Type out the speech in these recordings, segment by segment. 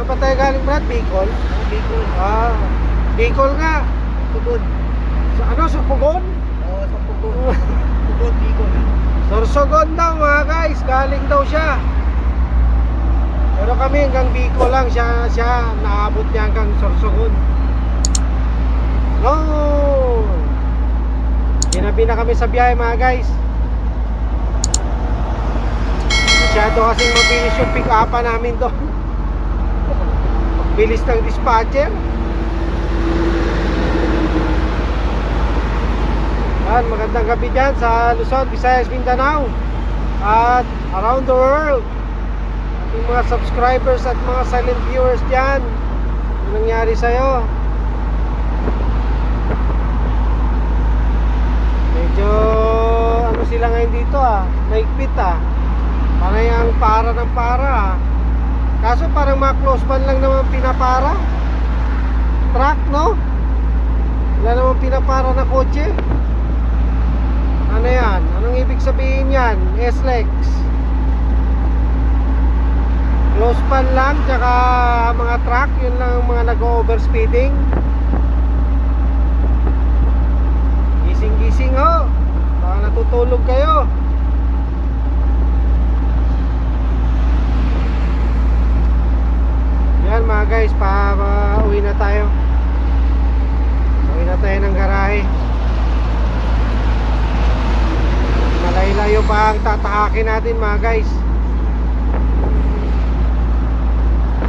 Saan pa tayo galing, Brad? Bicol? Bicol. Ah, Bicol nga. Pugod. Sa ano, sa Pugon? Oo, sa Pugod. Pugod, Bicol. Sorsogon daw mga guys, galing daw siya. Pero kami hanggang Bicol lang siya, siya naabot niya hanggang Sorsogon. No! Ginabi na kami sa biyahe mga guys. Masyado kasing mabilis yung pick up namin doon. Bilis ng dispatcher. Yan, magandang gabi dyan sa Luzon, Visayas, Mindanao at around the world. Ating mga subscribers at mga silent viewers dyan. Ano nangyari sa'yo? Medyo ano sila ngayon dito ah, maigpit ah. Panay ang para ng para ah. Kaso parang mga close ban lang naman pinapara. Truck no? Wala naman pinapara na kotse. Ano yan? Anong ibig sabihin yan? S-Lex Close pan lang Tsaka mga truck Yun lang ang mga nag-overspeeding Gising-gising ho Baka natutulog kayo Yan mga guys pa, pa uwi na tayo Uwi na tayo ng garahe Malayo-layo pa ang tatahakin natin mga guys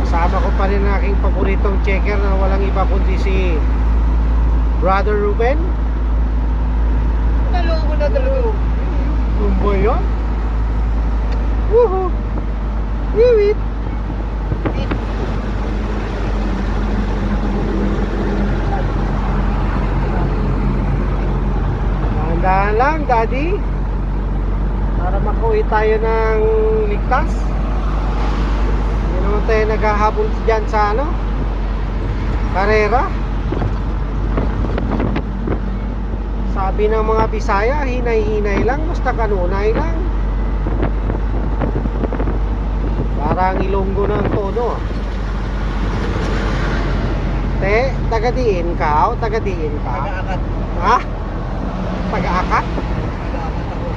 Kasama ko pa rin aking paboritong checker na walang iba kundi si Brother Ruben ko na dalawa. Ano ba yun? Woohoo! Wiwit! Dahan lang, Daddy. Para makauwi tayo ng ligtas. Hindi naman tayo naghahabol dyan sa ano? Karera. Sabi ng mga Bisaya, hinay-hinay lang, basta kanunay lang. Parang ilonggo ng tono. ah. Te, tagadiin ka o tagadiin ka? Taga-akat. Ha? Taga-akat ako.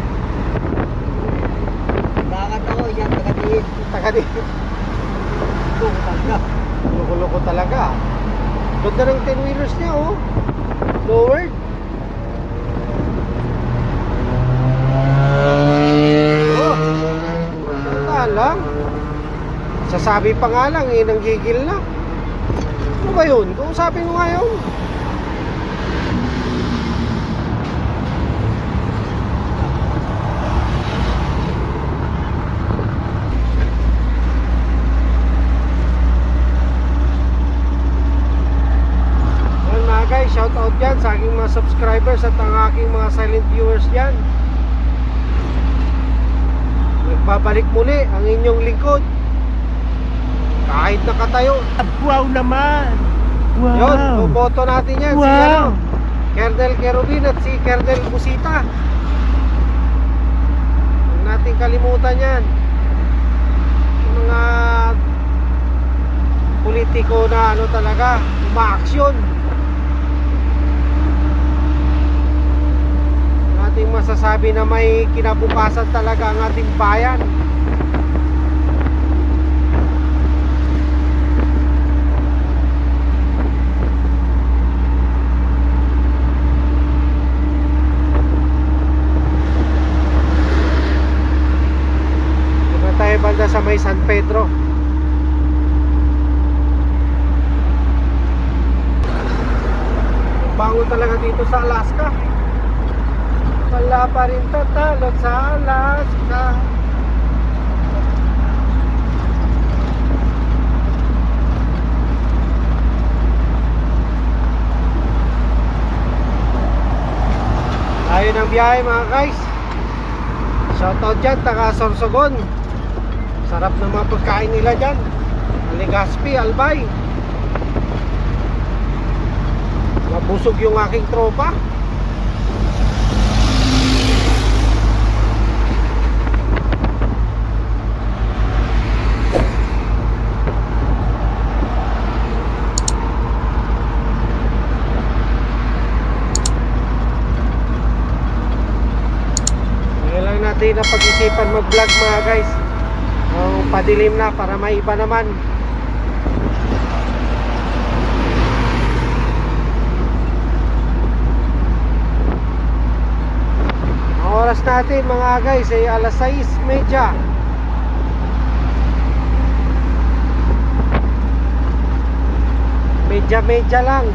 Taga-akat ako. Yan, taga-diin. Tagadiin. Kung talaga. Loko-loko talaga. Ganda ng 10 wheelers niya oh. Lowered. Oh. Tandaan lang. Sasabi pa nga lang eh, nanggigil na. Ano ba yun? Kung sabi mo nga yun. Yan mga guys, shout out dyan sa aking mga subscribers at ang aking mga silent viewers dyan. Nagbabalik muli ang inyong lingkod. Kahit nakatayo. Wow naman. Yun, boboto natin yan. Si Wow. ano, Kernel Kerubin at si Kernel Busita. Huwag natin kalimutan yan. Yung mga politiko na ano talaga, umaaksyon. Nating masasabi na may kinabukasan talaga ang ating bayan. Tayo banda sa may San Pedro. Bango talaga dito sa Alaska. Wala pa rin tatalo sa Alaska. Tayo ng biyahe mga guys. Shoutout dyan, taga Sorsogon. Sarap ng mga pagkain nila dyan. Aligaspi, Albay. Mabusog yung aking tropa. Natin na pag-isipan mag-vlog mga guys. Ang padilim na para may iba naman. Ang oras natin mga guys ay alas 6.30. Medya-medya lang.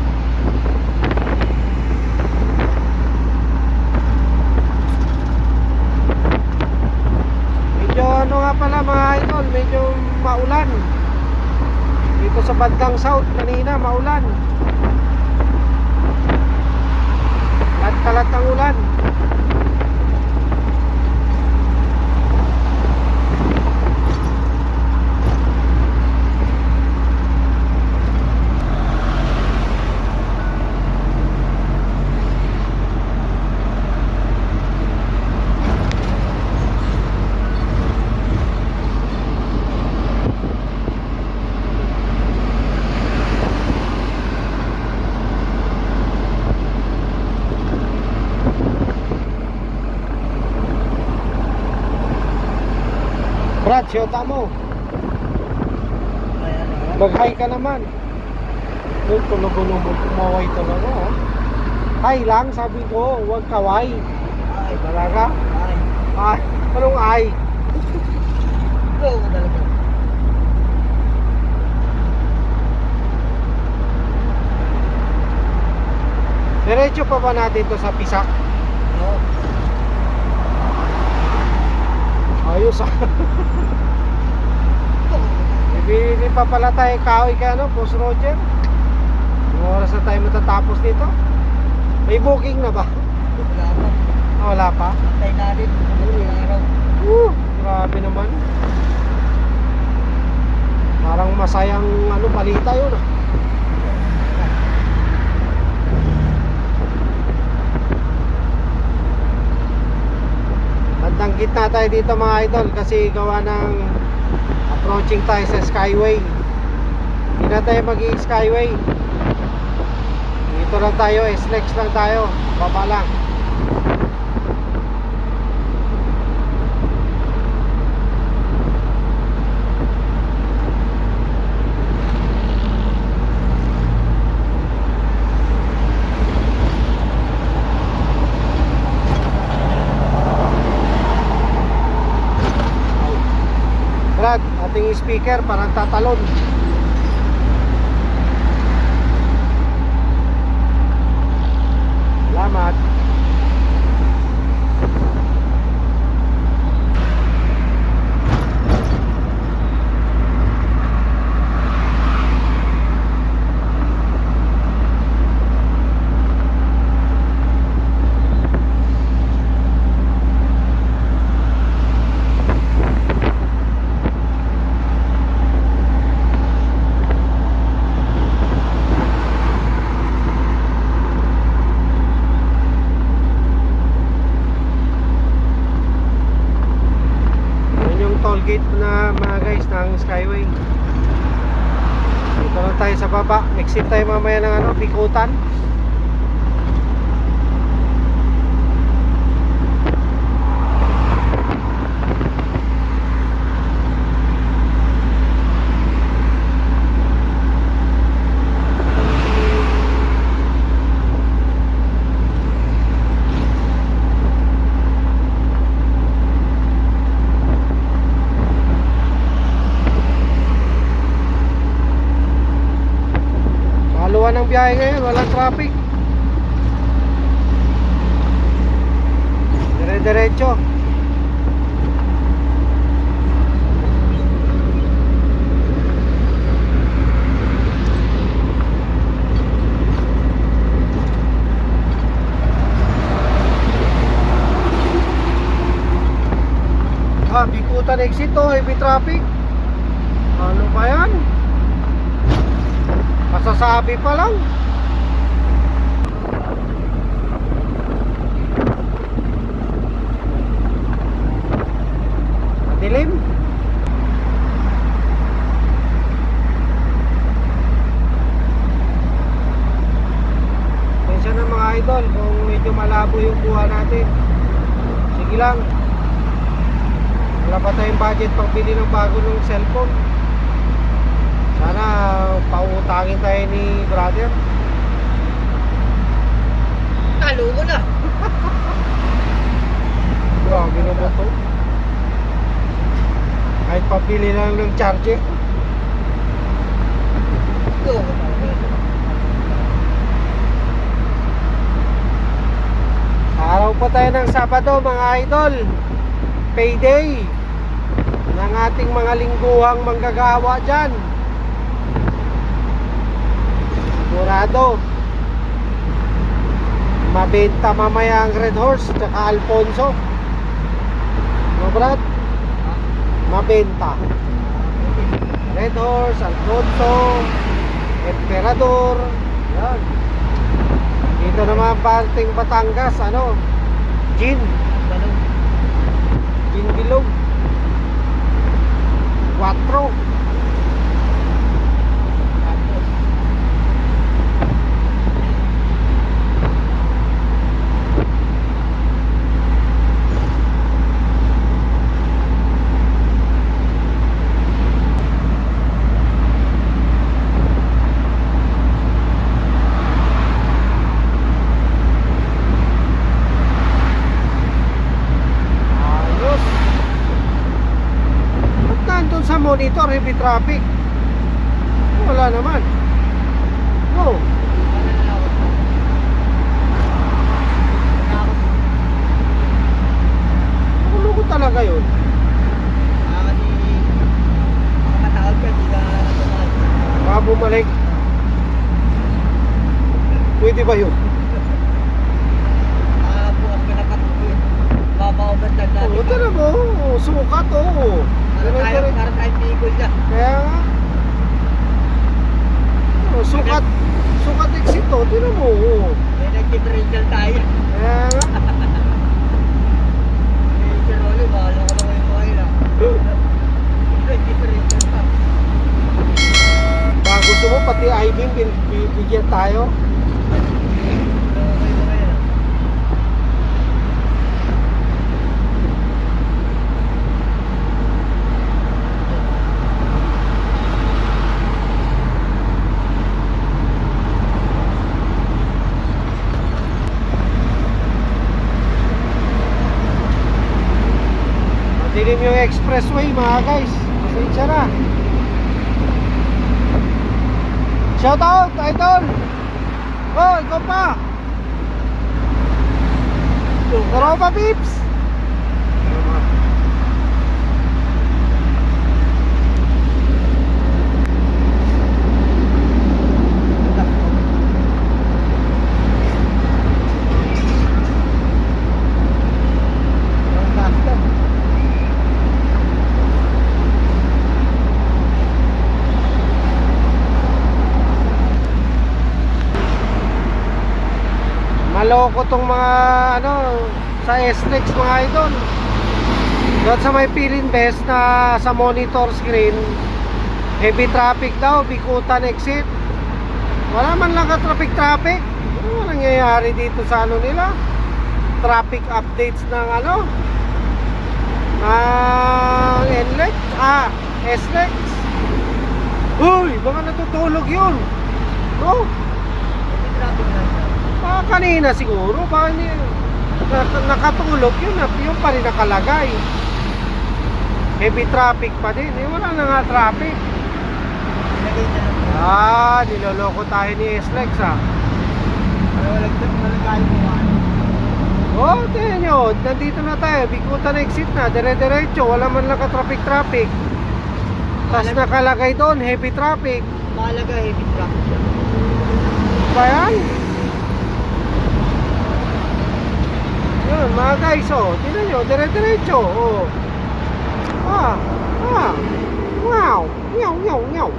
Medyo ano nga pala mga idol, medyo maulan. Dito sa bandang south kanina maulan. At kalat ang ulan. Siyota mo. Mag-hi ka naman. Doon, tulog-ulog kumaway talaga. Oh. Hi lang, sabi ko, huwag kaway. Ay, Talaga? ay. Ay, anong ay? Oo, talaga. Diretso pa ba natin to sa Pisak? Oo. Ayos ah. Bibili pa pala tayo kahoy ka ano, Boss Roger. Yung oras na tayo matatapos dito. May booking na ba? Wala pa. Ah, Wala pa? Antay natin. Ano yung araw? Uh, grabe naman. Parang masayang ano balita yun ah. Bandang gitna tayo dito mga idol kasi gawa ng approaching tayo sa Skyway. Hindi na tayo mag Skyway. Dito lang tayo, SLEX lang tayo. Baba lang. Brad, ating speaker parang tatalon. Salamat. Yan yung toll gate na mga guys ng Skyway. Dito lang tayo sa baba. Exit tayo mamaya ng ano, Pikutan. Kaluan ng biyahe ngayon, walang traffic. Dire-diretso. Bikutan exit to, heavy traffic. Ano ba yan? Masasabi pa lang. Madilim. Pensya na mga idol kung medyo malabo yung buha natin. Sige lang. Wala pa tayong budget pang bili ng bago ng cellphone. Sana pautangin tayo ni brother. Talo ko na. Grabe naman to. Kahit pabili lang ng charger. Talaga. Araw pa tayo ng Sabado mga idol. Payday ng ating mga lingguhang manggagawa dyan. Sigurado. Mabenta mamaya ang Red Horse tsaka Alfonso. No, Brad? Mabenta. Red Horse, Alfonso, Emperador. Yan. Dito naman parting Batangas, ano? Gin. Gin bilog. 4. Tapos. Ayos. Ba't nandun sa monitor heavy traffic? Wala naman. No. Nakulo ko talaga yun. Baka bumalik. Pwede ba yun? Oo, tala mo. Oo, Sukat, oo. Kaya nga. Oo, sukat. Sukat exit, oh. Tira mo, oo. Kaya nga. Baka gusto mo, pati bin- bibigyan tayo. Madilim yung expressway mga guys. Pasensya na. Shout out, idol! Oh, ikaw pa! Tropa Pips! Maloko tong mga ano sa SLEX mga idol. Doon sa may Pilin Best na sa monitor screen, heavy traffic daw, Bikutan exit. Wala man lang ka traffic traffic. Ano nangyayari dito sa ano nila? Traffic updates ng ano? Ng NLEX? Ah, SLEX. Uy, baka natutulog yun. Oh, Ah, kanina siguro, baka na- nakatulog yun, yun pa rin nakalagay. Heavy traffic pa din, eh, wala na nga traffic. Ah, niloloko tayo ni SLEX ah. Oh, tingnan nyo, nandito na tayo, Bikutan exit na, dire-diretso, wala man lang ka-traffic traffic. Tapos nakalagay doon, heavy traffic. Mahalaga heavy traffic. Ba yan? Yun, mga guys, oh. Tingnan nyo, dire-diretso, oh. Ah, ah. Wow. Meow, meow, meow.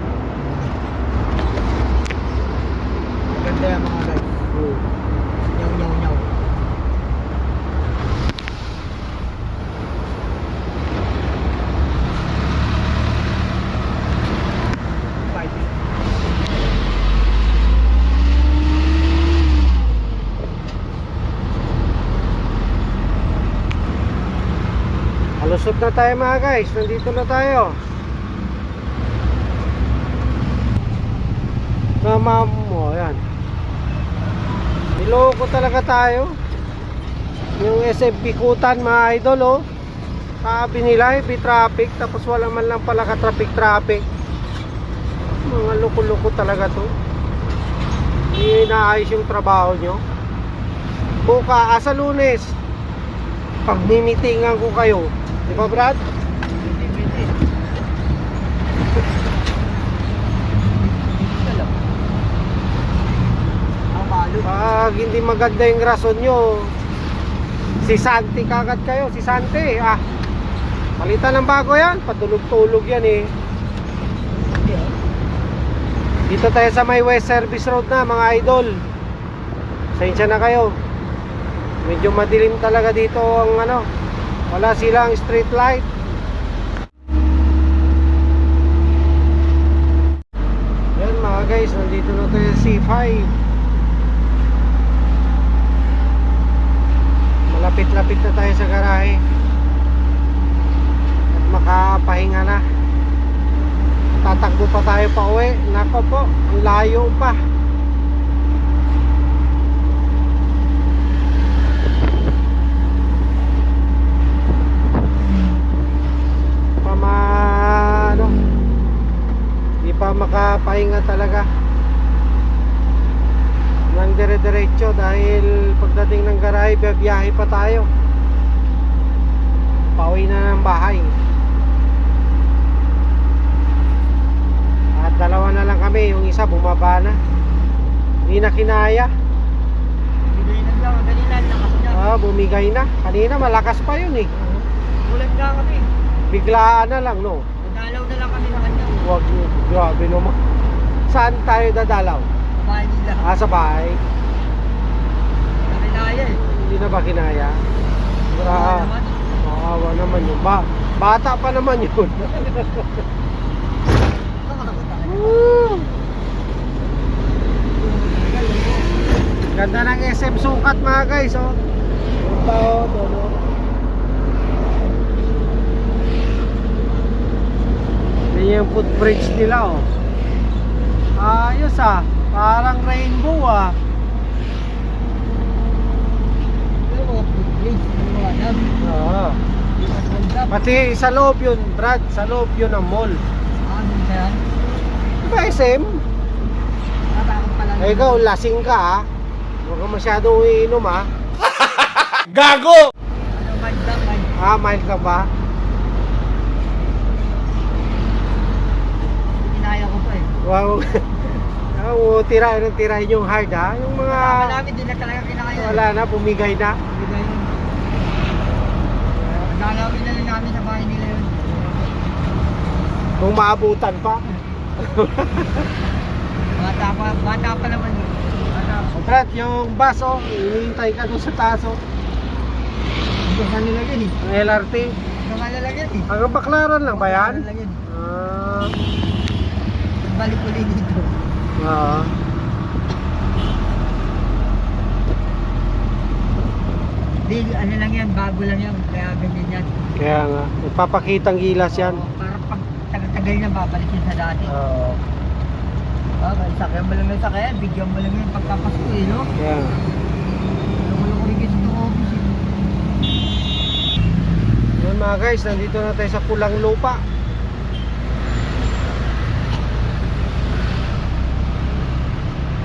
Ganda yan mga guys. Hmm. Na tayo mga guys. Nandito na tayo. Sama mo, yan. Niloko talaga tayo. Yung SFB kutan mga idol oh. Sabi nila heavy traffic tapos wala man lang pala ka traffic traffic. Mga loko-loko talaga to. Hindi inaayos yung trabaho nyo. Buka, asa lunes. Pagmimitingan ko kayo. Di ba Brad? Ang malo. Pag hindi maganda yung rason nyo, si Santi kagad kayo, si Santi. Ah, palitan ng bago yan, patulog-tulog yan eh. Hindi. Dito tayo sa may West Service Road na mga idol. Sensya na kayo. Medyo madilim talaga dito ang ano. Wala silang street light. Yan mga guys, nandito na tayo sa C5. Malapit-lapit na tayo sa garahe. At makapahinga na. Tatakbo pa tayo pa uwi. Nako po, ang layo. Pa ma, ano, makapahinga talaga. Nang dire-diretso dahil pagdating ng garahe, biyahe pa tayo. Pauwi na ng bahay. At dalawa na lang kami, yung isa bumaba na. Hindi na kinaya. Na. Ah, bumigay na. Kanina malakas pa yun eh. Ulan nga kami. Biglaan na lang, no? Nadalaw na lang kami Wag, grabe naman. Saan tayo dadalaw? Kumain nila. Ah, sa bahay. Nakinaya eh. Hindi na ba kinaya? Grabe. naman. Maawa naman yun. Ba bata pa naman yun. Ganda ng SM sukat mga guys, oh. Punta, oh, doon, oh. Yan yung footbridge nila, oh. Ayos, ah. Parang rainbow, ah. Oo. Pati sa loob yun, Brad. Sa loob yun ang mall. Ano yan? Diba SM? Eh, ikaw, lasing ka, ah. Huwag ka masyadong uiinom, ah. Gago! Ano, mild lang, mild. Ah, mild ka ba? Kinaya ko pa eh. Wow. Oo, tirahin ng tirahin yung hard ha. Yung mga Kasama namin, di na talaga kinakaya. wala na, bumigay na. Bigay yun. Nalawin na lang namin sa bahay nila yun. Kung maabutan pa. Bata pa, bata pa naman yun. Brad, yung bus oh, hinihintay ka doon sa taas oh. Hindi ka nilagyan eh. Ang LRT. Hindi ka nilagyan eh. Hanggang baklaran lang ba yan? Nilagyan. Ah, Balik ulit dito. oo. Di, ano lang yan, bago lang yan. Kaya ganyan yan. Kaya nga, nagpapakitang gilas yan. Oo, para pag tagal-tagal na babalik yan sa dati. Oo. Ah, uh, sakyan mo lang yung sakyan, bigyan mo lang yung pagkapasko eh, no? Kaya nga. Loko-loko rin itong office eh. Yun mga guys, nandito na tayo sa Pulang Lupa.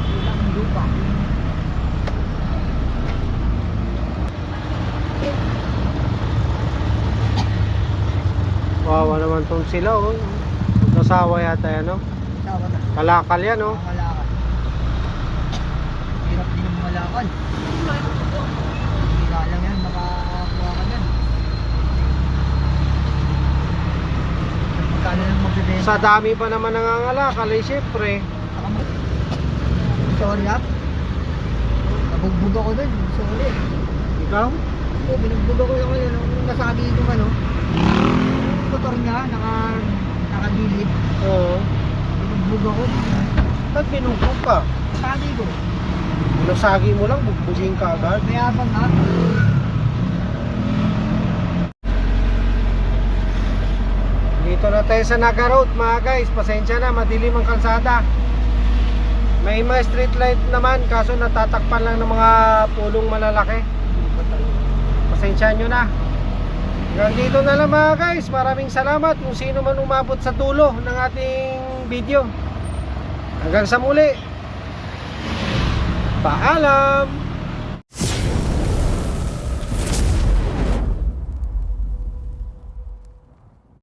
Ilang lupa. Wawa naman tong sila oh. Nasawa yata yan oh. Tawa na. Kalakal yan oh. Hirap din ang malakad. Hindi lang yan, makakuha ka dyan. Sa dami pa naman nangangalakal, eh, syempre. Sorry ah. Nabugbog ako dun. Sorry. Ikaw? Oo, binugbog ako yung ano, nasabi yung ano. Motor niya, naka, nakadilip. Oo. Binugbog ako. Ba't binugbog ka? Sabi ko. Nasagi mo lang, bugbugin ka agad. Mayabang ha. Dito na tayo sa Naga Road mga guys. Pasensya na, madilim ang kalsada. May mga street light naman kaso natatakpan lang ng mga pulong malalaki. Pasensya nyo na. Hanggang dito na lang mga guys. Maraming salamat kung sino man umabot sa dulo ng ating video. Hanggang sa muli. Paalam!